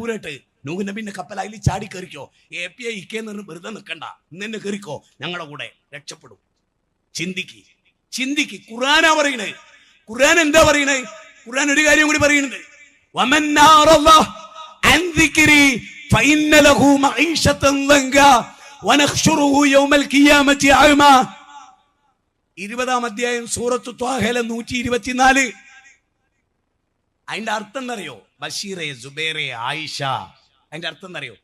തമ്പൂരട്ട് നൂഹ് നബിന്റെ കപ്പൽ അതിൽ ചാടി കയറിക്കോ എ പി ഐ ഇക്കേന്ന് പറഞ്ഞ് വെറുതെ നിൽക്കണ്ട നിന്നെ കയറിക്കോ ഞങ്ങളുടെ കൂടെ രക്ഷപ്പെടും. ചിന്തിക്ക്. ചിന്തിക്ക്. ഖുറാനാ പറയണേ. ഖുറാൻ എന്താ പറയണേ? ഖുറാൻ ഒരു കാര്യം കൂടി പറയുന്നുണ്ട്. ഇരുപതാം അധ്യായം സൂറത്ത് ത്വാഹല നൂറ്റി ഇരുപത്തിനാല് അതിന്റെ അർത്ഥം എന്നറിയോ? ബഷീറെ ജുബേറെ ആയിഷ. അതിന്റെ അർത്ഥം എന്നറിയോ?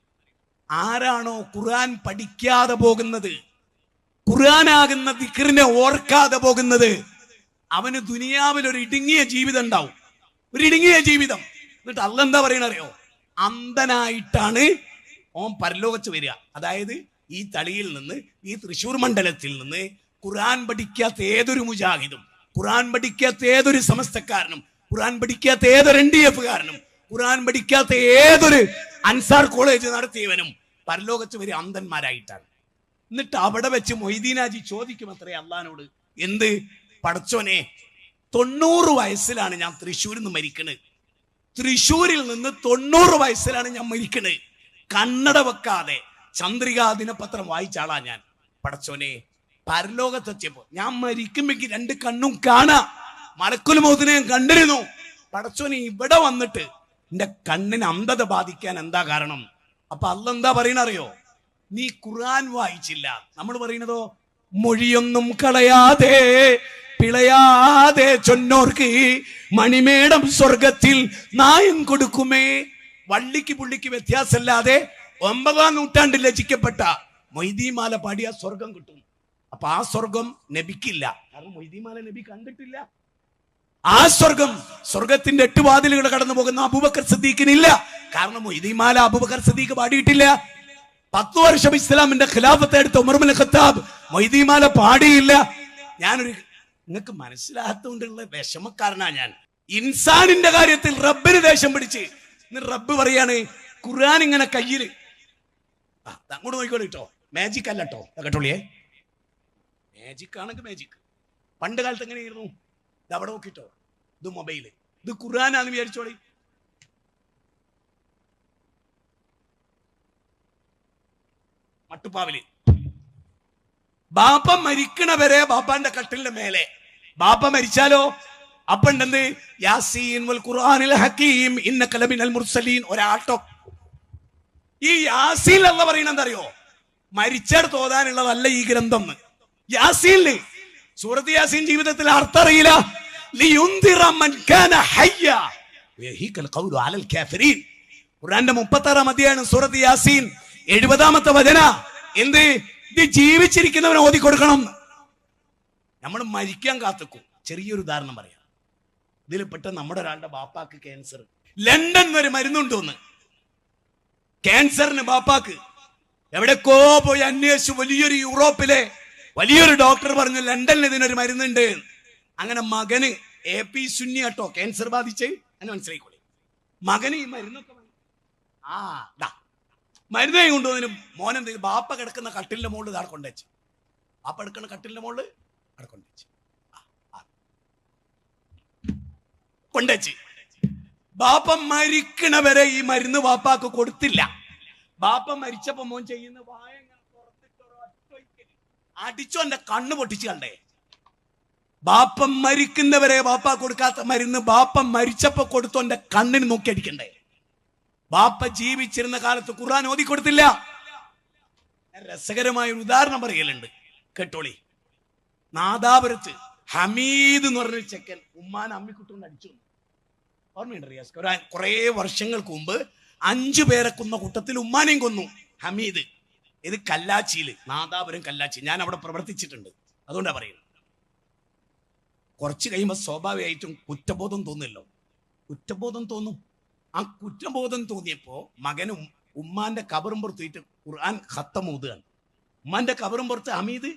ആരാണോ ഖുർആൻ പഠിക്കാതെ പോകുന്നത് ഖുർആനാകുന്ന ദിക്റിനെ ഓർക്കാതെ പോകുന്നത് അവന് ദുനിയാവിൽ ഒരു ഇടുങ്ങിയ ജീവിതം ഉണ്ടാവും. ഒരു ഇടുങ്ങിയ ജീവിതം. എന്നിട്ട് അല്ല എന്താ പറയണറിയോ അന്ധനായിട്ടാണ് ഓം പരലോകത്ത് വരിക. അതായത് ഈ തളിയിൽ നിന്ന് ഈ തൃശൂർ മണ്ഡലത്തിൽ നിന്ന് ഖുർആൻ പഠിക്കാത്ത ഏതൊരു മുജാഹിദും ഖുർആൻ പഠിക്കാത്ത ഏതൊരു സമസ്തക്കാരനും ഖുർആൻ പഠിക്കാത്ത ഏതൊരു എൻ ഡി എഫുകാരനും ഖുർആൻ പഠിക്കാത്ത ഏതൊരു അൻസാർ കോളേജ് നടത്തിയവനും പരലോകത്ത് വരെ അന്ധന്മാരായിട്ടാണ്. എന്നിട്ട് അവിടെ വെച്ച് മൊയ്തീനാജി ചോദിക്കും അത്രേ അള്ളഹാനോട് എന്ത്? പടച്ചോനെ തൊണ്ണൂറ് വയസ്സിലാണ് ഞാൻ തൃശ്ശൂരിൽ നിന്ന് മരിക്കണത് തൃശ്ശൂരിൽ നിന്ന് തൊണ്ണൂറ് വയസ്സിലാണ് ഞാൻ മരിക്കണത് കണ്ണട വെക്കാതെ ചന്ദ്രികാ ദിനപത്രം വായിച്ച ആളാ ഞാൻ. പടച്ചോനെ പരലോകത്തെത്തിയപ്പോ ഞാൻ മരിക്കുമ്പോ രണ്ട് കണ്ണും കാണാ. മലക്കുൽ മൗത്തിനെ കണ്ടിരുന്നു. പടച്ചോന് ഇവിടെ വന്നിട്ട് എന്റെ കണ്ണിന് അന്ധത ബാധിക്കാൻ എന്താ കാരണം? അപ്പൊ അല്ല എന്താ പറയണറിയോ നീ ഖുർആൻ വായിച്ചില്ല. നമ്മൾ പറയുന്നതോ മൊഴിയൊന്നും കളയാതെ പിളയാതെ ചൊന്നോർക്ക് മണിമേടം സ്വർഗത്തിൽ നായം കൊടുക്കുമേ. വള്ളിക്ക് പുള്ളിക്ക് വ്യത്യാസമല്ലാതെ ഒമ്പതാം നൂറ്റാണ്ടിൽ രചിക്കപ്പെട്ട മൊയ്തീമാല പാടിയ സ്വർഗം കിട്ടും. അപ്പൊ ആ സ്വർഗം നബിക്കില്ല. കാരണം മൊയ്തീമാല നബി കണ്ടിട്ടില്ല. ആ സ്വർഗം സ്വർഗത്തിന്റെ എട്ട് വാതിലുകൾ കടന്നു പോകുന്ന അബൂബക്കർ സദ്ദീഖിനില്ല. കാരണം മൊയ്തീമാല അബൂബക്കർ സദ്ദീഖ് പാടിയിട്ടില്ല. പത്തു വർഷം ഇസ്ലാമിന്റെ ഖിലാഫത്ത് എടുത്ത ഉമർമുൽ ഖത്താബ് മൊയ്തീമാല പാടിയില്ല. ഞാനൊരു നിങ്ങൾക്ക് മനസ്സിലാകത്തോണ്ടുള്ള വിഷമക്കാരനാ ഞാൻ. ഇൻസാനിന്റെ കാര്യത്തിൽ റബ്ബിന് ദേഷ്യം പിടിച്ച്. റബ്ബ് പറയാണ് ഖുർആൻ ഇങ്ങനെ കയ്യിൽ അങ്ങോട്ട് നോക്കിക്കോളൂ കേട്ടോ. മാജിക് അല്ല കേട്ടോ. കേട്ടോളിയേ മാജിക് ആണെങ്കിൽ മാജിക് പണ്ട് കാലത്ത് എങ്ങനെയായിരുന്നു? ഇത് അവിടെ നോക്കിട്ടോ. ഇത് മൊബൈൽ. ഇത് ഖുർആനാന്ന് വിചാരിച്ചോളി. മട്ടുപ്പാവിൽ. ബാപ്പ മരിക്കണ വരെ ബാപ്പാന്റെ കട്ടിലിന്റെ മേലെ. ബാപ്പ മരിച്ചാലോ? അപ്പണ്ടെന്ത് യാസീൻ ഖുർആനിൽ ഹക്കീം ഇന്ന കലബിനൽ മുർസലീൻ. ഒരാട്ടോ. ഈ യാസീൻ അല്ല പറയുന്നത് എന്തറിയോ മരിച്ചെടുത്ത് ഓതാനുള്ളതല്ല ഈ ഗ്രന്ഥം യാസീനിൽ സൂറത്ത് യാസീൻ ജീവിതത്തിൽ അർത്ഥം അറിയില്ല ലിയുന്ദിറ മൻ കാന ഹയ്യ വയഹീക്കൽ ഖൗലു അലൽ കാഫിരീൻ ഖുർആന്റെ മുപ്പത്താറാം അധ്യായം സൂറത്ത് യാസീൻ 70 ആമത്തെ വചന. എന്ത്? ഇത് ജീവിച്ചിരിക്കുന്നവന് ഓതി കൊടുക്കണം. നമ്മൾ മരിക്കാൻ കാത്തുക്കും. ചെറിയൊരു ഉദാഹരണം പറയാം. ഇതിൽപ്പെട്ട നമ്മുടെ ഒരാളുടെ ബാപ്പാക്ക് ക്യാൻസർ ലണ്ടൻ വരെ മരുന്നുണ്ടോന്ന് ക്യാൻസറിന് ബാപ്പാക്ക്. എവിടെക്കോ പോയി അന്വേഷിച്ചു വലിയൊരു യൂറോപ്പിലെ വലിയൊരു ഡോക്ടർ പറഞ്ഞു ലണ്ടനിൽ ഇതിനൊരു മരുന്നുണ്ട്. അങ്ങനെ മകന് എ പി സുന്നി കേട്ടോ ക്യാൻസർ ബാധിച്ച്. എന്ന് മനസ്സിലായിക്കോളി. മകന് ഈ മരുന്നൊക്കെ. ആ ഡാ മരുന്ന് കൊണ്ടുവന്നതിന് മോനെന്ത് ചെയ്തു? ബാപ്പ കിടക്കുന്ന കട്ടിലിന്റെ മുകളിൽ ഇതാടെ കൊണ്ടുവച്ച് ബാപ്പ എടുക്കുന്ന കട്ടിലിന്റെ മുകളിൽ അവിടെ കൊണ്ടുവച്ച്. കൊണ്ടുവച്ച് ബാപ്പ മരിക്കണവരെ ഈ മരുന്ന് ബാപ്പാക്ക് കൊടുത്തില്ല. ബാപ്പ മരിച്ചപ്പോ മോൻ ചെയ്യുന്ന വായ അടിച്ചോ എന്റെ കണ്ണ് പൊട്ടിച്ച് കണ്ടേ. ബാപ്പ മരിക്കുന്നവരെ ബാപ്പ കൊടുക്കാത്ത മരുന്ന് ബാപ്പ മരിച്ചപ്പോ കൊടുത്തോന്റെ കണ്ണിന് നോക്കി അടിക്കണ്ടേ ബാപ്പ ജീവിച്ചിരുന്ന കാലത്ത് ഖുർആൻ ഓതി കൊടുത്തില്ല. രസകരമായ ഒരു ഉദാഹരണം പറയലുണ്ട് കേട്ടോളി. നാദാപുരത്ത് ഹമീദ് എന്ന് പറഞ്ഞൊരു ചെക്കൻ ഉമ്മാൻ അമ്മിക്കുട്ടുകൊണ്ട് അടിച്ചു. ഓർമ്മയുണ്ട് റിയാസ്? കുറേ വർഷങ്ങൾക്ക് മുമ്പ് അഞ്ചു പേരെ കൊന്ന കൂട്ടത്തിൽ ഉമ്മാനെയും കൊന്നു. ഹമീദ്. ഇത് കല്ലാച്ചിയിൽ. നാദാപുരം കല്ലാച്ചി. ഞാൻ അവിടെ പ്രവർത്തിച്ചിട്ടുണ്ട്. അതുകൊണ്ടാണ് പറയുന്നത്. കുറച്ച് കഴിയുമ്പോൾ സ്വാഭാവികമായിട്ടും കുറ്റബോധം തോന്നില്ലോ കുറ്റബോധം തോന്നും ആ കുറ്റബോധം തോന്നിയപ്പോ മകനും ഉമ്മാന്റെ കബറും പുറത്തിട്ട് ഖുർആൻ ഖത്തം ഓതുകയാണ് ഉമ്മാന്റെ കബറും പുറത്ത് ഹമീദ്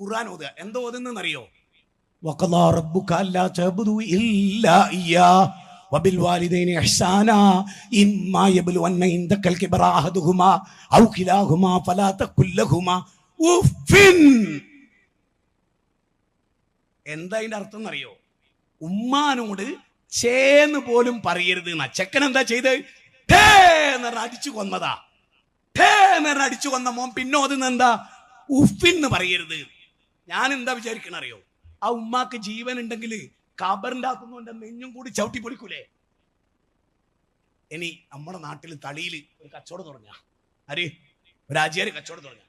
ഖുർആൻ ഓതുക എന്താ ഓതുന്നറിയോ وقضى ربك ألا تعبدوا إلا إياه وبالوالدين إحسانا إما يبلغن عندك الكبر أحدهما أو كلاهما فلا تقل لهما أف എന്താ അതിന്റെ അർത്ഥം എന്നറിയോ? ഉമ്മാനോട് ചേന്ന് പോലും പറയരുത് എന്നാ. ചെക്കൻ എന്താ ചെയ്ത്? എന്ന് അടിച്ചു കൊന്നതാ. പറഞ്ഞ് അടിച്ചു കൊന്ന മോൻ പിന്നെ അത് എന്താ? ഉഫിന്ന് പറയരുത്. ഞാൻ എന്താ വിചാരിക്കണ അറിയോ? ആ ഉമ്മാക്ക് ജീവൻ ഉണ്ടെങ്കിൽ കബറിന്റെ അകത്തുനിന്ന് നെഞ്ഞും കൂടി ചവിട്ടി പൊളിക്കൂലേ ഇനി നമ്മുടെ നാട്ടിൽ തളിയിൽ ഒരു കച്ചവടം തുടങ്ങ. ആര്? ഒരു ആചാര്യ കച്ചവടം തുടങ്ങ.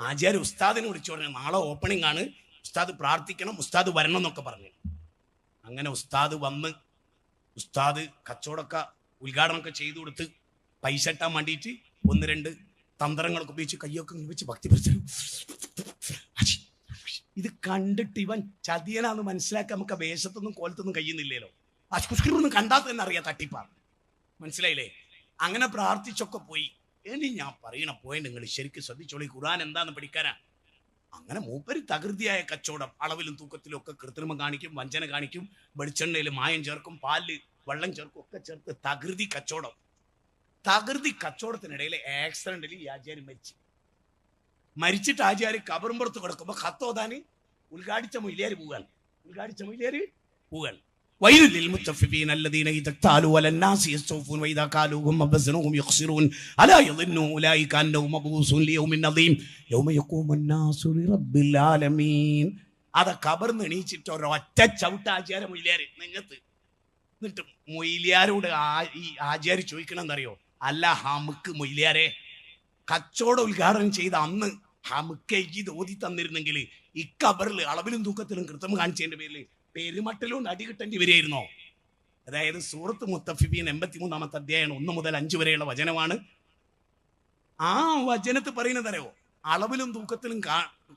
ആചാര്യ ഉസ്താദിനെ വിളിച്ചു തുടങ്ങി നാളെ ഓപ്പണിംഗ് ആണ്. ഉസ്താദ് പ്രാർത്ഥിക്കണം ഉസ്താദ് വരണം എന്നൊക്കെ പറഞ്ഞു. അങ്ങനെ ഉസ്താദ് വന്ന് ഉസ്താദ് കച്ചവടമൊക്കെ ഉദ്ഘാടനമൊക്കെ ചെയ്തു കൊടുത്ത് പൈസ ഇട്ടാൻ വേണ്ടിയിട്ട് ഒന്ന് രണ്ട് തന്ത്രങ്ങളൊക്കെ ഉപയോഗിച്ച് കയ്യൊക്കെ വെച്ച് ഭക്തി പിടിച്ചു ഇത് കണ്ടിട്ട് ഇവൻ ചതിയനാന്ന് മനസ്സിലാക്കി നമുക്ക് വേഷത്തൊന്നും കോലത്തൊന്നും കഴിയുന്നില്ലല്ലോ. അശ്കുഷ്കിറൊന്നും കണ്ടാൽ തന്നെ അറിയാം തട്ടിപ്പാണ് മനസ്സിലായില്ലേ? അങ്ങനെ പ്രാർത്ഥിച്ചൊക്കെ പോയി. ഇനി ഞാൻ പറയണ പോയി നിങ്ങൾ ശരിക്കും ശ്രദ്ധിച്ചോളി. ഖുർആൻ എന്താന്ന് പഠിക്കാനാ? അങ്ങനെ മൂപ്പര് തകൃതിയായ കച്ചവടം അളവിലും തൂക്കത്തിലും ഒക്കെ കൃത്രിമം കാണിക്കും വഞ്ചന കാണിക്കും വെളിച്ചെണ്ണയിൽ മായം ചേർക്കും പാൽ വെള്ളം ചേർക്കും ഒക്കെ ചേർത്ത് തകൃതി കച്ചവടം. തകൃതി കച്ചവടത്തിനിടയിൽ ആക്സിഡന്റിൽ ഈ ആചാര്യൻ മരിച്ചു. മരിച്ചിട്ട് ആചാര്യ കബറുമ്പുറത്ത് കിടക്കുമ്പോൾ കത്തോതാന് ഉദ്ഘാടിച്ച മൊയിലേര് പോകാൻ ഉദ്ഘാടിച്ച മൊയിലേര് പോകാൻ ويل للمتففين الذين إذا اكتالوا على الناس يستوفون وإذا كالوهم وزنوهم يخسرون ألا يظن أولئك أنهم مبعوثون ليوم عظيم يوم يقوم الناس لرب العالمين അത് കബർന്ന് എണീച്ചിട്ട് ഒരൊറ്റ ചവിട്ട ആചാര്യ മൊയിലേര് നെഞ്ഞത്ത് എന്നിട്ട് മൊയിലിയാരോട് ആ- ഈ ആചാര്യ ചോദിക്കണം എന്നറിയോ അല്ല ഹമുക്ക് മൊയിലിയാരെ കച്ചവടം ഉദ്ഘാടനം ചെയ്ത അന്ന് ഹമുക്ക് ഇത് ഓതി തന്നിരുന്നെങ്കിൽ ഈ കബറിൽ അളവിലും തൂക്കത്തിലും കൃത്യം കാണിച്ചതിന്റെ പേരിൽ പെരുമട്ടിലും അടി കിട്ടേണ്ടി വരികയായിരുന്നോ. അതായത് സൂറത്ത് മുത്തഫിബീൻ എൺപത്തി മൂന്നാമത്തെ അധ്യായം ഒന്ന് മുതൽ അഞ്ച് വരെയുള്ള വചനമാണ്. ആ വചനത്ത് പറയുന്നത് അളവിലും തൂക്കത്തിലും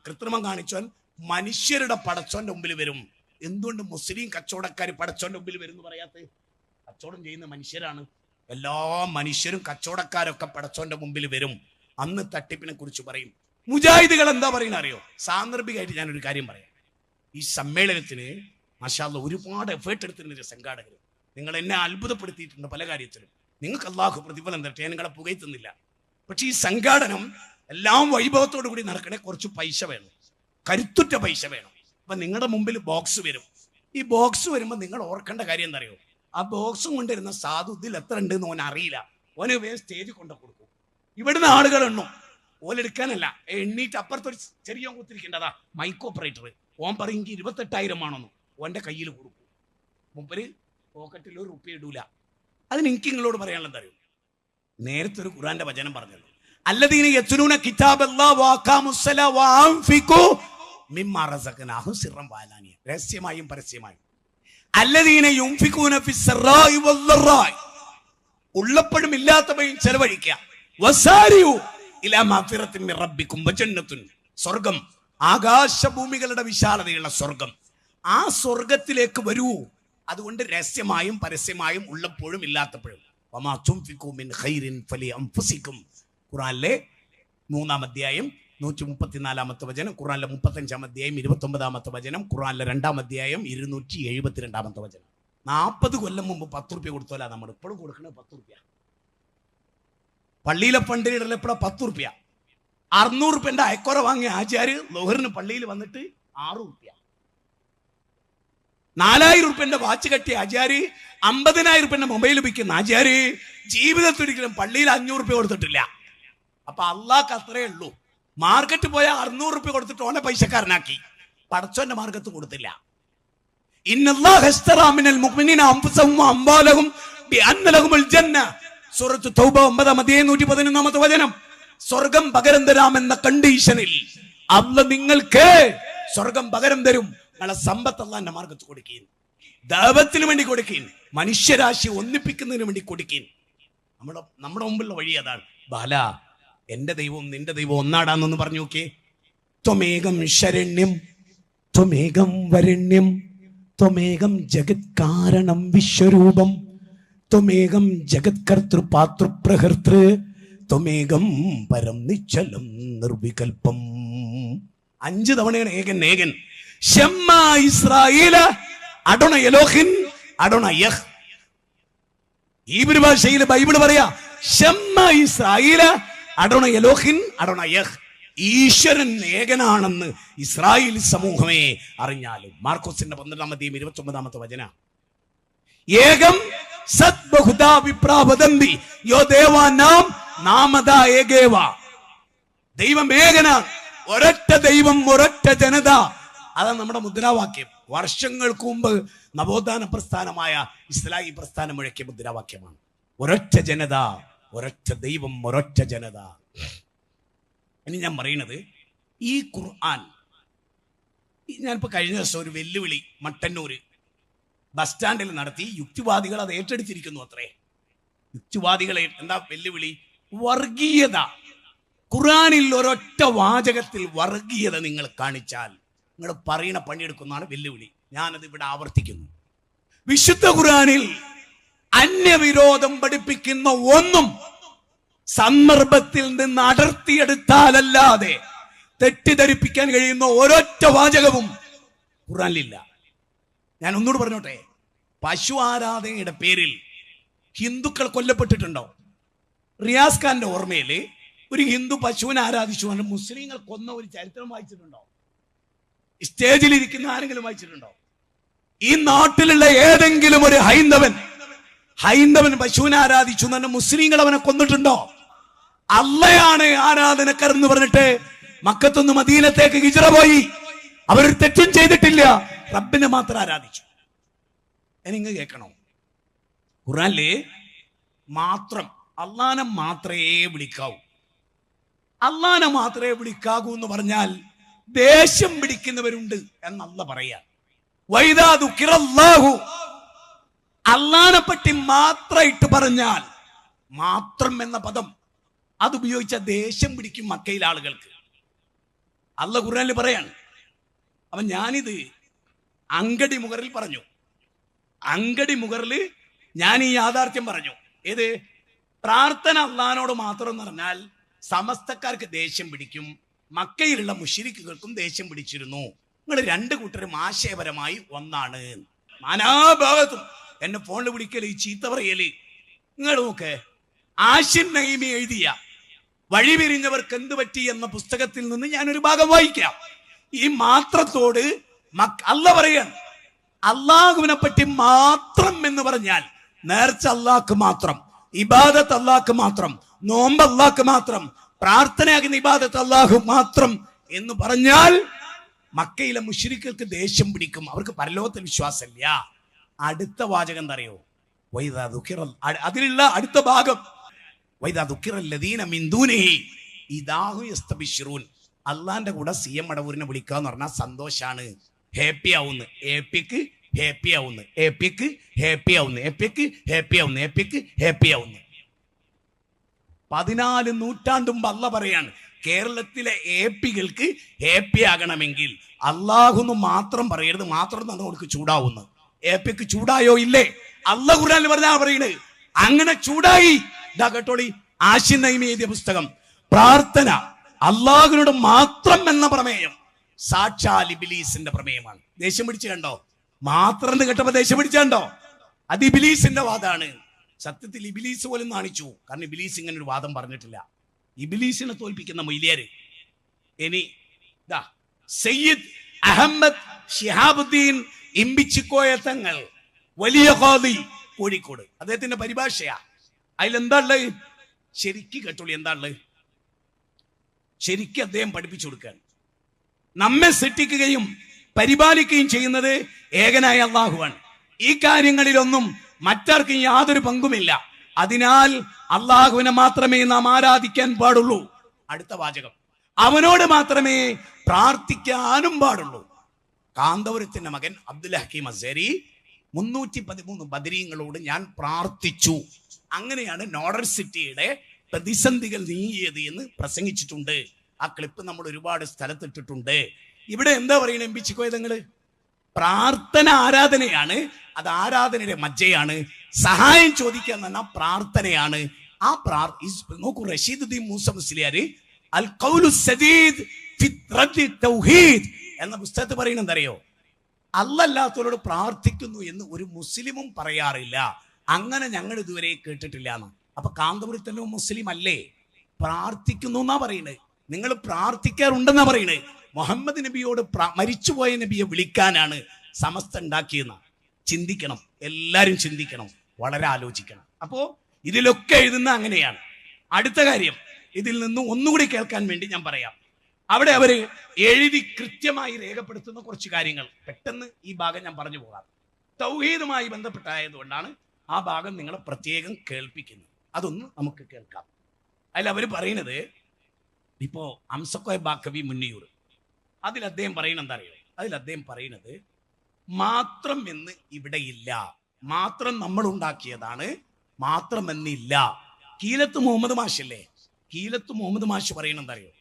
കൃത്രിമം കാണിച്ചാൽ മനുഷ്യരുടെ പടച്ചോന്റെ മുമ്പിൽ വരും. എന്തുകൊണ്ട് മുസ്ലിം കച്ചവടക്കാർ പടച്ചോന്റെ മുമ്പിൽ വരും എന്ന് പറയാത്ത കച്ചവടം ചെയ്യുന്ന മനുഷ്യരാണ്. എല്ലാ മനുഷ്യരും കച്ചവടക്കാരൊക്കെ പടച്ചോന്റെ മുമ്പിൽ വരും. അന്ന് തട്ടിപ്പിനെ കുറിച്ച് പറയും. മുജാഹിദുകൾ എന്താ പറയുന്നത് അറിയോ? സാന്ദർഭികമായിട്ട് ഞാനൊരു കാര്യം പറയാം. ഈ സമ്മേളനത്തിന് മഷാല്ല ഒരുപാട് എഫേർട്ട് എടുത്തിട്ടുണ്ട് സംഘാടകർ. നിങ്ങൾ എന്നെ അത്ഭുതപ്പെടുത്തിയിട്ടുണ്ട് പല കാര്യത്തിലും. നിങ്ങൾക്ക് അള്ളാഹു പ്രതിഫലം തരട്ടെ ഞാൻ നിങ്ങളെ പുകയത്തുന്നില്ല പക്ഷേ ഈ സംഘാടനം എല്ലാം വൈഭവത്തോടു കൂടി നടക്കണേ കുറച്ച് പൈസ വേണം. കരുത്തുറ്റ പൈസ വേണം. അപ്പൊ നിങ്ങളുടെ മുമ്പിൽ ബോക്സ് വരും. ഈ ബോക്സ് വരുമ്പോൾ നിങ്ങൾ ഓർക്കേണ്ട കാര്യം എന്താ അറിയോ? ആ ബോക്സും കൊണ്ടുവരുന്ന സാധു ഇതിൽ എത്ര ഉണ്ട് എന്ന് ഓൻ അറിയില്ല. ഓന് വേ സ്റ്റേജിൽ കൊണ്ടു കൊടുക്കും. ഇവിടുന്ന് ആളുകൾ എണ്ണും. ഓലെടുക്കാനല്ല എണ്ണീറ്റ് അപ്പുറത്തൊരു ചെറിയ കുത്തിരിക്കേണ്ടതാ മൈക്ക് ഓപ്പറേറ്റർ ഓൻ പറയും ഇരുപത്തെട്ടായിരം ആണെന്ന് ഓന്റെ കയ്യിൽ കൊടുക്കും മുപ്പര് പോക്കറ്റിൽ ഒരു റുപ്പി ഇടൂല. അതിന് എനിക്ക് നിങ്ങളോട് പറയാനുള്ള എന്താ അറിയും? നേരത്തെ ഒരു ഖുറാന്റെ വചനം പറഞ്ഞല്ലോ. അല്ലദീന റസഖനാഹു രഹസ്യമായും പരസ്യമായും. ഉള്ളപ്പോഴും ഇല്ലാത്തവയും ചെലവഴിക്കുക. വസാരിയു ഇലാ മഗ്ഫിറത്തിൻ മിൻ റബ്ബിക്കും വജന്നത്തുൻ സ്വർഗം ആകാശഭൂമികളുടെ വിശാലതയുള്ള സ്വർഗം. ആ സ്വർഗത്തിലേക്ക് വരൂ. അതുകൊണ്ട് രഹസ്യമായും പരസ്യമായും ഉള്ളപ്പോഴും ഇല്ലാത്തപ്പോഴും. ഖുറാനിലെ മൂന്നാം അധ്യായം നൂറ്റി മുപ്പത്തിനാലാമത്തെ വചനം ഖുറാനിലെ മുപ്പത്തഞ്ചാം അധ്യായം ഇരുപത്തി ഒമ്പതാമത്തെ വചനം ഖുറാനിലെ രണ്ടാം അധ്യായം ഇരുന്നൂറ്റി എഴുപത്തിരണ്ടാമത്തെ വചനം. നാൽപ്പത് കൊല്ലം മുമ്പ് പത്ത് റുപ്യ കൊടുത്തോല നമ്മൾ ഇപ്പോഴും കൊടുക്കുന്നത് പത്ത് റുപ്യ. പള്ളിയിലെ ഫണ്ടിനിടയിൽ എപ്പോഴാ പത്ത് റുപ്യ. അറുന്നൂറ് റുപ്യന്റെ അയക്കുറ വാങ്ങിയ ആചാര് ലോഹറിന് പള്ളിയിൽ വന്നിട്ട് ആറ് റുപ്യ. നാലായിരം റുപ്യന്റെ വാച്ച് കെട്ടിയ ആചാരി അമ്പതിനായിരം റുപ്യന്റെ മൊബൈൽ വിൽക്കുന്ന ആചാരി ജീവിതത്തിൽ ഒരിക്കലും പള്ളിയിൽ അഞ്ഞൂറ് റുപ്യ കൊടുത്തിട്ടില്ല. അപ്പൊ അള്ളാഹ് അത്രേ ഉള്ളൂ. മാർക്കറ്റ് പോയാൽ അറുന്നൂറ് റുപ്യ കൊടുത്തിട്ട് ഓനെ പൈസക്കാരനാക്കി. പടച്ചോന്റെ മാർക്കത്ത് കൊടുത്തില്ല. വചനം. സ്വർഗം പകരം തരാമെന്ന കണ്ടീഷനിൽ അള്ള നിങ്ങൾക്ക് സ്വർഗം പകരം തരും. നിങ്ങളെ സമ്പത്ത് അള്ളാന്റെ മാർഗത്ത് കൊടുക്കുകയും ദൈവത്തിന് വേണ്ടി കൊടുക്കുകയും മനുഷ്യരാശി ഒന്നിപ്പിക്കുന്നതിന് വേണ്ടി കൊടുക്കുകയും നമ്മുടെ നമ്മുടെ മുമ്പുള്ള വഴി അതാണ്. ബാല എന്റെ ദൈവവും നിന്റെ ദൈവവും ഒന്നാടാന്നൊന്ന് പറഞ്ഞു നോക്കിയേ. ത്വമേകം ശരണ്യം ത്വമേകം വരണ്യം ത്വമേകം ജഗത് കാരണം വിശ്വരൂപം ത്വമേകം ജഗത് കർത്തൃ പാതൃപ്രഹർത്തൃ ത്വമേകം പരം നിശ്ചലം നിർവികൽപ്പം. അഞ്ച് തവണയാണ് ഏകൻ ഏകൻ. ഷെമ്മ ഇസ്രായേല അടൊണ ഭാഷയിൽ ബൈബിൾ പറയാ ഇസ്രായേൽ സമൂഹമേ അറിഞ്ഞാലും. മാർക്കോസിന്റെ പന്ത്രണ്ടാമത്തെയും ഇരുപത്തി ഒമ്പതാമത്തെ വചന. ഏകം സത് ബഹുദാ യോ ദേവാനാം നാമത ഏകേവ. ദൈവം ഏകനാണ്. ഒരൊറ്റ ദൈവം ഒരൊറ്റ ജനത. അതാണ് നമ്മുടെ മുദ്രാവാക്യം. വർഷങ്ങൾക്ക് മുമ്പ് നവോത്ഥാന പ്രസ്ഥാനമായ ഇസ്ലാഹി പ്രസ്ഥാനം മുഴക്കിയ മുദ്രാവാക്യമാണ്. ഒരൊറ്റ ജനത ഒരൊറ്റ ദൈവം ഒരൊറ്റ ജനത. ഇനി ഞാൻ പറയുന്നത് ഈ ഖുർആൻ ഞാനിപ്പോൾ ഞാനിപ്പോ കഴിഞ്ഞ ദിവസം ഒരു വെല്ലുവിളി മട്ടന്നൂര് ബസ് സ്റ്റാൻഡിൽ നടത്തി യുക്തിവാദികൾ അത് ഏറ്റെടുത്തിരിക്കുന്നു അത്രേ. യുക്തിവാദികളെ എന്താ വെല്ലുവിളി? വർഗീയത. ഖുറാനിൽ ഒരൊറ്റ വാചകത്തിൽ വർഗീയത നിങ്ങൾ കാണിച്ചാൽ നിങ്ങൾ പറയണ പണിയെടുക്കുന്നതാണ് വെല്ലുവിളി. ഞാനത് ഇവിടെ ആവർത്തിക്കുന്നു. വിശുദ്ധ ഖുറാനിൽ അന്യവിരോധം പഠിപ്പിക്കുന്ന ഒന്നും സന്ദർഭത്തിൽ നിന്ന് അടർത്തിയെടുത്താലല്ലാതെ തെറ്റിദ്ധരിപ്പിക്കാൻ കഴിയുന്ന ഒരൊറ്റ വാചകവും ഖുറാനിലില്ല ഞാൻ ഒന്നുകൂടി പറഞ്ഞോട്ടെ. പശു ആരാധനയുടെ പേരിൽ ഹിന്ദുക്കൾ കൊല്ലപ്പെട്ടിട്ടുണ്ടോ? റിയാസ് ഖാന്റെ ഓർമ്മയിൽ ഒരു ഹിന്ദു പശുവിനെ ആരാധിച്ചു. മുസ്ലിങ്ങൾ കൊന്ന ഒരു ചരിത്രം വായിച്ചിട്ടുണ്ടോ? സ്റ്റേജിൽ ഇരിക്കുന്ന ആരെങ്കിലും വായിച്ചിട്ടുണ്ടോ? ഈ നാട്ടിലുള്ള ഏതെങ്കിലും ഒരു ഹൈന്ദവൻ ഹൈന്ദവൻ പശുവിനെ ആരാധിച്ചു തന്നെ മുസ്ലിങ്ങൾ അവനെ കൊന്നിട്ടുണ്ടോ? അള്ളയാണ് ആരാധനക്കാർ എന്ന് പറഞ്ഞിട്ട് മക്കത്തൊന്ന് മദീനത്തേക്ക് ഹിജറ പോയി. അവരൊരു തെറ്റും ചെയ്തിട്ടില്ല. റബ്ബിനെ മാത്രം ആരാധിച്ചു. എനിങ്ങ് കേൾക്കണോ? ഖുറാനിലെ മാത്രം അള്ളാനെ മാത്രമേ വിളിക്കാവൂ. അള്ളാനെ മാത്രമേ വിളിക്കാകൂ എന്ന് പറഞ്ഞാൽ ദേഷ്യം പിടിക്കുന്നവരുണ്ട് എന്നല്ല പറയാ. വൈദാ ദുഃഖിറല്ലാഹു അള്ളാനെ പറ്റി മാത്രമായിട്ട് പറഞ്ഞാൽ മാത്രം എന്ന പദം അത് ഉപയോഗിച്ച ദേഷ്യം പിടിക്കും മക്കയിലെ ആളുകൾക്ക്. അല്ല ഖുർആനിൽ പറയാണ്. അപ്പൊ ഞാനിത് അങ്കടി മുഖറിൽ പറഞ്ഞു. അങ്കടി മുഖറിൽ ഞാൻ ഈ യാഥാർത്ഥ്യം പറഞ്ഞു. ഏത്? പ്രാർത്ഥന അള്ളഹാനോട് മാത്രം എന്ന് പറഞ്ഞാൽ സമസ്തക്കാർക്ക് ദേഷ്യം പിടിക്കും മക്കയിലുള്ള മുഷിരിക്കുകൾക്കും ദേഷ്യം പിടിച്ചിരുന്നു. നിങ്ങൾ രണ്ട് കൂട്ടരും ആശയപരമായി ഒന്നാണ്. നാനാഭാഗത്തും എന്നെ ഫോണിൽ വിളിക്കൽ ചീത്ത പറയൽ. നിങ്ങൾ നോക്ക് ആഷിൻ നൈമി എഴുതിയ വഴി പിരിഞ്ഞവർക്ക് എന്ത് പറ്റി എന്ന പുസ്തകത്തിൽ നിന്ന് ഞാൻ ഒരു ഭാഗം വായിക്കാം. ഈ മാത്രത്തോട് അല്ല പറയാണ്. അള്ളാഹുവിനെ പറ്റി മാത്രം എന്ന് പറഞ്ഞാൽ നേർച്ച അള്ളാഹ്ക്ക് മാത്രം ഇബാദത്ത് അള്ളാഹ്ക്ക് മാത്രം നോമ്പ് അള്ളാഹ്ക്ക് മാത്രം പ്രാർത്ഥനയാകുന്ന ഇബാദത്ത് അള്ളാഹു മാത്രം എന്ന് പറഞ്ഞാൽ മക്കയിലെ മുഷരിക്കൾക്ക് ദേഷ്യം പിടിക്കും. അവർക്ക് പരലോകത്തിൽ വിശ്വാസമില്ല. അടുത്ത വാചകം എന്തറിയോ? വൈദാ ദുഃഖിറൽ അതിലുള്ള അടുത്ത ഭാഗം. വൈദാ ദുഃഖിറല്ലദീന മിന്ദൂനഹി ഇദാഹു യസ്തബിശ്റൂൻ അള്ളാന്റെ കൂടെ സി എം അടവൂരിനെ വിളിക്കാന്ന് പറഞ്ഞാൽ സന്തോഷാണ്. ഹാപ്പി ആവുന്നു. ഹാപ്പിക്ക് ഹാപ്പി ആവുന്നു. ഹാപ്പിക്ക് ഹാപ്പി ആവുന്നു. ഹാപ്പിക്ക് ഹാപ്പി ആവുന്നു. ഹാപ്പിക്ക് ഹാപ്പി ആവുന്നു. പതിനാല് നൂറ്റാണ്ടും അല്ല പറയാണ്. കേരളത്തിലെ ഏപ്പികൾക്ക് ഹാപ്പി ആകണമെങ്കിൽ അള്ളാഹുന്ന് മാത്രം പറയരുത് മാത്രം തന്നെ അവർക്ക് ചൂടാവുന്നു. ഏപ്പിക്ക് ചൂടായോ? ഇല്ലേ. അല്ല ഖുർആനിൽ പറഞ്ഞാ പറയണത് അങ്ങനെ ചൂടായി. കേട്ടോളി ആശി നൈമി എഴുതിയ പുസ്തകം. പ്രാർത്ഥന അള്ളാഹുനോട് മാത്രം എന്ന പ്രമേയം സാക്ഷാൽ ഇബിലീസിന്റെ പ്രമേയമാണ്. ദേഷ്യം പിടിച്ചു കണ്ടോ? മാത്രം കേട്ടപ്പോ ദേഷ്യം പിടിച്ചു കണ്ടോ? അത് ഇബിലീസിന്റെ വാദമാണ് സത്യത്തിൽ ഇബിലീസ് പോലും നാണിച്ചു കാരണം ഇബിലീസ് ഇങ്ങനെ ഒരു വാദം പറഞ്ഞിട്ടില്ല. ഇബിലീസിനെ തോൽപ്പിക്കുന്ന മൊയ്ലിയാര്. ഇനി ഇതാ സയ്യിദ് അഹമ്മദ് ഷിഹാബുദ്ദീൻ ഇമ്പിച്ചിക്കോയ തങ്ങൾ വലിയ ഹോദി കോഴിക്കോട്. അദ്ദേഹത്തിന്റെ പരിഭാഷയാ. അതിലെന്താ ഉള്ളത് ശരിക്ക് കേട്ടോളി എന്താ ഉള്ളത് ശരിക്കും അദ്ദേഹം പഠിപ്പിച്ചു കൊടുക്കുകയാണ് നമ്മെ സൃഷ്ടിക്കുകയും പരിപാലിക്കുകയും ചെയ്യുന്നത് ഏകനായ അള്ളാഹുവാണ്. ഈ കാര്യങ്ങളിലൊന്നും മറ്റാർക്കും യാതൊരു പങ്കുമില്ല. അതിനാൽ അള്ളാഹുവിനെ മാത്രമേ നാം ആരാധിക്കാൻ പാടുള്ളൂ. അടുത്ത വാചകം. അവനോട് മാത്രമേ പ്രാർത്ഥിക്കാനും പാടുള്ളൂ. കാന്തപുരത്തിന്റെ മകൻ അബ്ദുൽ ഹക്കീം അസേരി മുന്നൂറ്റി പതിമൂന്ന് ബദരീങ്ങളോട് ഞാൻ പ്രാർത്ഥിച്ചു. അങ്ങനെയാണ് നോർഡർ സിറ്റിയുടെ പ്രതിസന്ധികൾ നീങ്ങിയത് എന്ന് പ്രസംഗിച്ചിട്ടുണ്ട്. ആ ക്ലിപ്പ് നമ്മൾ ഒരുപാട് സ്ഥലത്തിട്ടിട്ടുണ്ട്. ഇവിടെ എന്താ പറയുന്നത് എംപിച്ചിക്കോയതങ്ങൾ പ്രാർത്ഥന ആരാധനയാണ് അത് ആരാധനയുടെ മജ്ജയാണ്. സഹായം ചോദിക്കുക പറഞ്ഞാൽ പ്രാർത്ഥനയാണ്. ആ പ്രാർ നോക്കൂ റഷീദുദ്ദീൻ മൂസ മുസ്ലിയാര് അൽ കൗലു സദീദ് തൗഹീദ് എന്ന പുസ്തകത്തിൽ പറയുന്നത് അറിയോ അല്ലല്ലാത്തവരോട് പ്രാർത്ഥിക്കുന്നു എന്ന് ഒരു മുസ്ലിമും പറയാറില്ല. അങ്ങനെ ഞങ്ങൾ ഇതുവരെ കേട്ടിട്ടില്ല എന്ന്. അപ്പൊ കാന്തപുരത്തല്ലോ മുസ്ലിം അല്ലേ? പ്രാർത്ഥിക്കുന്നു എന്നാ പറയുന്നത് നിങ്ങൾ പ്രാർത്ഥിക്കാറുണ്ടെന്നാ പറയുന്നത് മുഹമ്മദ് നബിയോട് മരിച്ചുപോയ നബിയെ വിളിക്കാനാണ് സമസ്ത ഉണ്ടാക്കിയെന്ന ചിന്തിക്കണം. എല്ലാരും ചിന്തിക്കണം. വളരെ ആലോചിക്കണം. അപ്പോ ഇതിലൊക്കെ എഴുതുന്ന അങ്ങനെയാണ്. അടുത്ത കാര്യം ഇതിൽ നിന്ന് ഒന്നുകൂടി കേൾക്കാൻ വേണ്ടി ഞാൻ പറയാം. അവിടെ അവർ എഴുതി കൃത്യമായി രേഖപ്പെടുത്തുന്ന കുറച്ച് കാര്യങ്ങൾ. പെട്ടെന്ന് ഈ ഭാഗം ഞാൻ പറഞ്ഞു പോകാം. തൗഹീദുമായി ബന്ധപ്പെട്ടായതുകൊണ്ടാണ് ആ ഭാഗം നിങ്ങളെ പ്രത്യേകം കേൾപ്പിക്കുന്നത്. അതൊന്ന് നമുക്ക് കേൾക്കാം. അതിൽ അവർ പറയുന്നത് ഇപ്പോ അംസക്കോയ ബാക്കവി മുന്നിയൂർ. അതിൽ അദ്ദേഹം പറയുന്നത് എന്താ അറിയോ? അതിൽ അദ്ദേഹം പറയുന്നത് മാത്രം എന്ന് ഇവിടെ ഇല്ല. മാത്രം നമ്മൾ ഉണ്ടാക്കിയതാണ്. മാത്രം എന്നില്ല കീലത്ത് മുഹമ്മദ് മാഷല്ലേ കീലത്ത് മുഹമ്മദ് മാഷ് പറയുന്നത് എന്താ അറിയോ?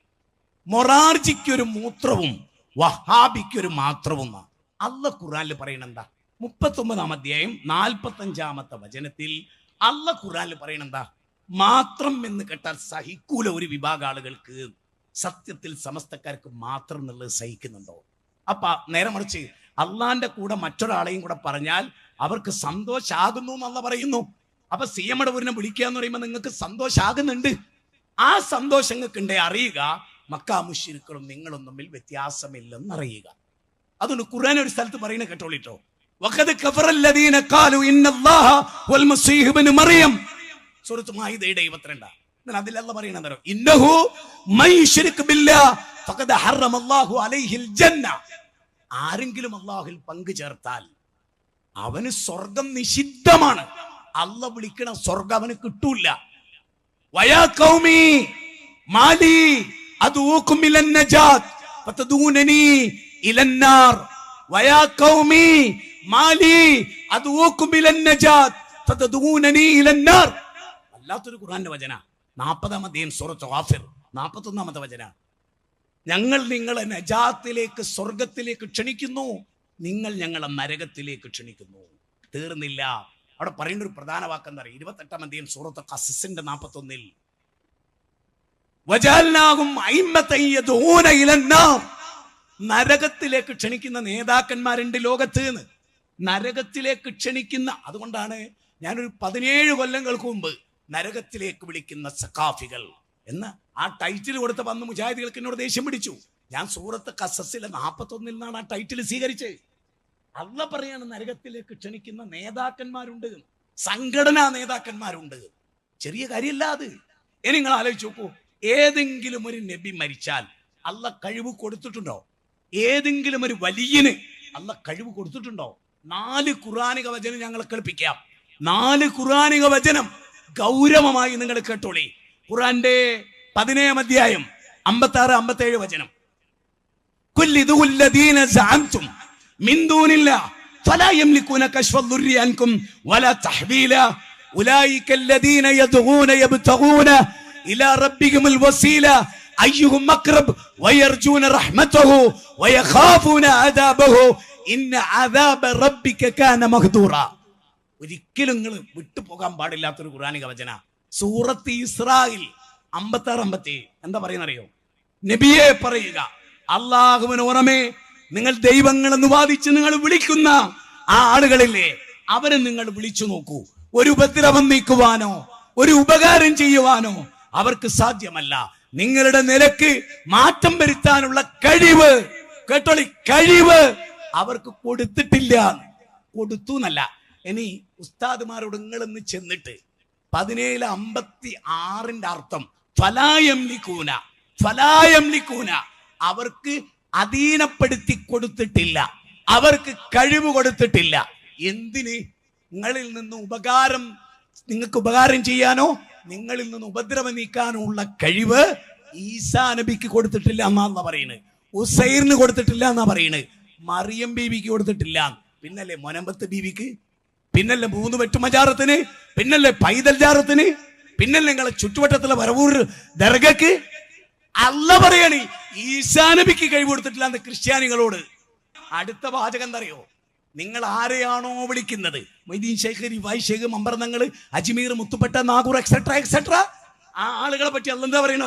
മൊറാർജിക്കൊരു മൂത്രവും വഹാബിക്കൊരു മാത്രവും അല്ല ഖുറാനിൽ പറയണെന്താ മുപ്പത്തി ഒമ്പതാം അധ്യായം നാൽപ്പത്തി അഞ്ചാമത്തെ വചനത്തിൽ അല്ല ഖുറാനിൽ പറയണെന്താ മാത്രം എന്ന് കേട്ടാൽ സഹിക്കൂല ഒരു വിഭാഗ ആളുകൾക്ക്. സത്യത്തിൽ സമസ്തക്കാർക്ക് മാത്രം എന്നുള്ളത് സഹിക്കുന്നുണ്ടോ? അപ്പ നേരെ മറിച്ച് അള്ളാന്റെ കൂടെ മറ്റൊരാളെയും കൂടെ പറഞ്ഞാൽ അവർക്ക് സന്തോഷാകുന്നു എന്നുള്ള പറയുന്നു. അപ്പൊ സി എം എടവൂരിനെ വിളിക്കുക എന്ന് പറയുമ്പോൾ നിങ്ങൾക്ക് സന്തോഷാകുന്നുണ്ട്. ആ സന്തോഷം നിങ്ങൾക്ക് ഉണ്ടേ അറിയുക മക്കാ മുഷിരിക്കളും നിങ്ങളും തമ്മിൽ വ്യത്യാസമില്ലെന്ന് അറിയുക അതുകൊണ്ട് ഖുർആൻ ഒരു സ്ഥലത്ത് പറയുന്നത് കേട്ടോളിട്ടോ വഖദ് കഫറല്ലദീന ഖാലു ഇന്നല്ലാഹ വൽ ഇബ്നു മറിയം. സൂറത്ത് മായിദയുടെ 22 എന്നാൽ അതിലല്ല പറയണ എന്തോ ഇന്നഹു യുശ്രിക് ഫഖദ് ഹറമല്ലാഹു അലൈഹിൽ ജന്ന. ആരെങ്കിലും അള്ളാഹുൽ പങ്കു ചേർത്താൽ അവന് സ്വർഗം നിഷിദ്ധമാണ്. അല്ല വിളിക്കണ സ്വർഗം അവന് കിട്ടൂല വല്ലാത്തൊരു ഖുർആന്റെ വചന നാൽപ്പതാം അധ്യായം സൂറത്ത് നാൽപ്പത്തൊന്നാമത്തെ വചന. ഞങ്ങൾ നിങ്ങളെ നജാത്തിലേക്ക് സ്വർഗത്തിലേക്ക് ക്ഷണിക്കുന്നു. നിങ്ങൾ ഞങ്ങളെ നരകത്തിലേക്ക് ക്ഷണിക്കുന്നു. തീർന്നില്ല. അവിടെ പറയുന്ന ഒരു പ്രധാന വാക്കെന്താ പറയുക ഇരുപത്തെട്ടാം അധ്യയം സൂറത്ത് കസസിന്റെ നാൽപ്പത്തൊന്നിൽ. നരകത്തിലേക്ക് ക്ഷണിക്കുന്ന നേതാക്കന്മാരുണ്ട് ലോകത്ത് നരകത്തിലേക്ക് ക്ഷണിക്കുന്ന അതുകൊണ്ടാണ് ഞാനൊരു പതിനേഴ് കൊല്ലങ്ങൾക്ക് മുമ്പ് നരകത്തിലേക്ക് വിളിക്കുന്ന സഖാഫികൾ എന്ന് ആ ടൈറ്റിൽ കൊടുത്ത വന്ന് മുജാഹിദികൾക്ക് എന്നോട് ദേഷ്യം പിടിച്ചു. ഞാൻ സൂറത്ത് കസസിലെ നാൽപ്പത്തൊന്നിൽ നിന്നാണ് ആ ടൈറ്റിൽ സ്വീകരിച്ചത്. അല്ല പറയാണ് നരകത്തിലേക്ക് ക്ഷണിക്കുന്ന നേതാക്കന്മാരുണ്ട്. സംഘടനാ നേതാക്കന്മാരുണ്ട്. ചെറിയ കാര്യമല്ല അത്. ഇനി നിങ്ങൾ ആലോചിച്ച് നോക്കൂ ഏതെങ്കിലും ഒരു നബി മരിച്ചാൽ അല്ല കഴിവ് കൊടുത്തിട്ടുണ്ടോ? ഏതെങ്കിലും ഒരു വലിയന് അല്ല കഴിവ് കൊടുത്തിട്ടുണ്ടോ? നാല് ഖുറാനിക വചനം ഞങ്ങൾ കേൾപ്പിക്കാം. നാല് ഖുറാനിക വചനം ഗൗരവമായി നിങ്ങൾ കേട്ടോളി. ഖുറാന്റെ പതിനേഴാം അധ്യായം അമ്പത്തി ആറ് അമ്പത്തി ഏഴ് വചനം ഒരിക്കലും നിങ്ങൾ വിട്ടുപോകാൻ പാടില്ലാത്തൊരു ഖുറാനിക വചന. സൂറത്ത് ഇസ്രായിൽ അമ്പത്തി ആറ് അമ്പത്തി. എന്താ പറയുന്നറിയോ? നബിയെ പറയുക. അള്ളാഹുവിന് ഓർമ്മേ നിങ്ങൾ ദൈവങ്ങളെന്ന് വാദിച്ച് നിങ്ങൾ വിളിക്കുന്ന ആ ആളുകളില്ലേ അവരെ നിങ്ങൾ വിളിച്ചു നോക്കൂ. ഒരു ഉപദ്രവം നീക്കുവാനോ ഒരു ഉപകാരം ചെയ്യുവാനോ അവർക്ക് സാധ്യമല്ല. നിങ്ങളുടെ നിലയ്ക്ക് മാറ്റം വരുത്താനുള്ള കഴിവ് കേട്ടോളി കഴിവ് അവർക്ക് കൊടുത്തിട്ടില്ല. കൊടുത്തു എന്നല്ല. ഇനി ഉസ്താദുമാരോട് നിങ്ങളൊന്ന് ചെന്നിട്ട് പതിനേഴ് അമ്പത്തി ആറിന്റെ അർത്ഥം ഫലായം ലിക്കൂന അവർക്ക് അധീനപ്പെടുത്തി കൊടുത്തിട്ടില്ല. അവർക്ക് കഴിവ് കൊടുത്തിട്ടില്ല. എന്തിന്? നിങ്ങളിൽ നിന്ന് ഉപകാരം നിങ്ങൾക്ക് ഉപകാരം ചെയ്യാനോ നിങ്ങളിൽ നിന്ന് ഉപദ്രവം നീക്കാനോ ഉള്ള കഴിവ് ഈസാ നബിക്ക് കൊടുത്തിട്ടില്ല എന്നാ പറയുന്നത്. ഉസൈറിന് കൊടുത്തിട്ടില്ല എന്നാ പറയുന്നത്. മറിയം ബീവിക്ക് കൊടുത്തിട്ടില്ല. പിന്നല്ലേ മൊനമ്പത്ത് ബീവിക്ക്? പിന്നല്ലേ മൂന്ന് വെട്ടുമജാറത്തിന്? പിന്നല്ലേ പൈതൽ ജാറത്തിന് പിന്നല്ലേ നിങ്ങൾ ചുറ്റുവട്ടത്തിലെ വരവൂർ ദർഗക്ക്? അല്ല പറയണി ഈശാനബിക്ക് കഴിവ് കൊടുത്തിട്ടില്ല എന്ന് ക്രിസ്ത്യാനികളോട്. അടുത്ത വാചകം എന്തറിയോ? നിങ്ങൾ ആരെയാണോ വിളിക്കുന്നത്? മൊയ്തീൻ ശേഖർ വൈശേഖ് മമ്പർന്നങ്ങൾ അജ്മീർ മുത്തുപ്പെട്ട നാഗൂർ എക്സെട്ര എക്സെട്ര ആ ആളുകളെ പറ്റി അല്ലെന്താ പറയണോ